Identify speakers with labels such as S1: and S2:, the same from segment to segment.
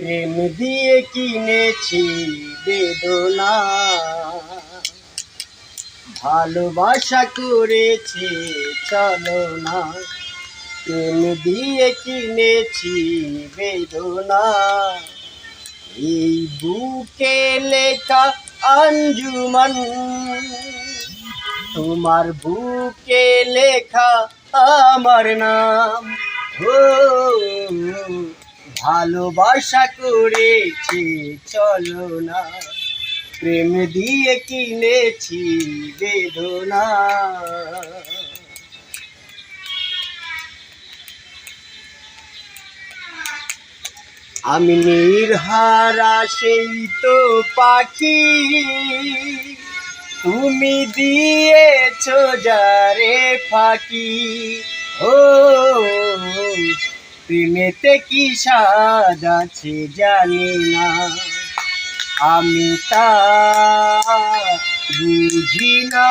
S1: প্রেম দিয়ে কিনেছি বেদনা। ভালোবাসা করেছি, চলো না। প্রেম দিয়ে কিনেছি বেদনা। এই বুকে লেখা আঞ্জুমন, তোমার বুকে লেখা আমার নাম। ও ভালোবাসা করেছি, চলো না। প্রেম দিয়ে কিনেছি বেদনা। আমি নির্হারা সেই তো পাখি। তুমি দিয়েছ যারে ফাঁকি। ও প্রেমেতে কি সাজ আছে জানি না। আমি তা বুঝি না।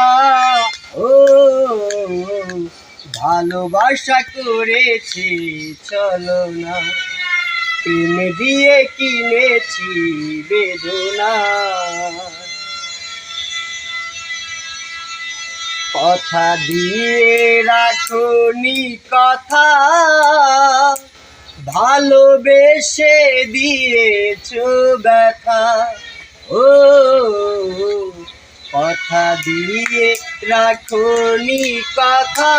S1: ও, ভালোবাসা করেছি, চলো না। প্রেম দিয়ে কিনেছি বেদনা। কথা দিয়ে রাখনি কথা। ভালোবেসে দিয়েছ ব্যথা। ও, কথা দিয়ে রাখনি কথা।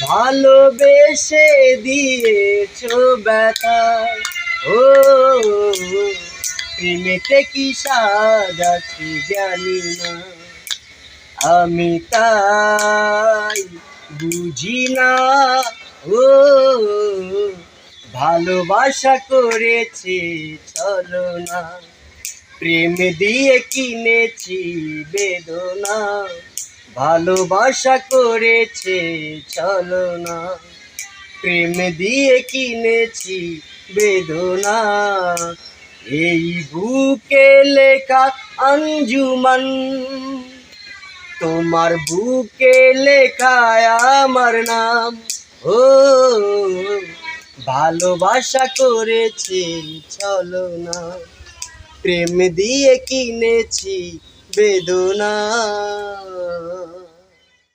S1: ভালোবেসে দিয়েছ ব্যথা। ও, প্রেমেতে কি সাজ আছে জানি না। আমি তাই বুঝি না ও, ভালোবাসা করেছে, চলো না। প্রেম দিয়ে কিনেছি বেদনা, ভালোবাসা করেছে, চলো না। প্রেম দিয়ে কিনেছি বেদনা, এই বুকে লেখা আঞ্জুমান। তোমার বুকে লেখায় আমার নাম ও ভালোবাসা করেছি চলো না। প্রেম দিয়ে কিনেছি বেদনা।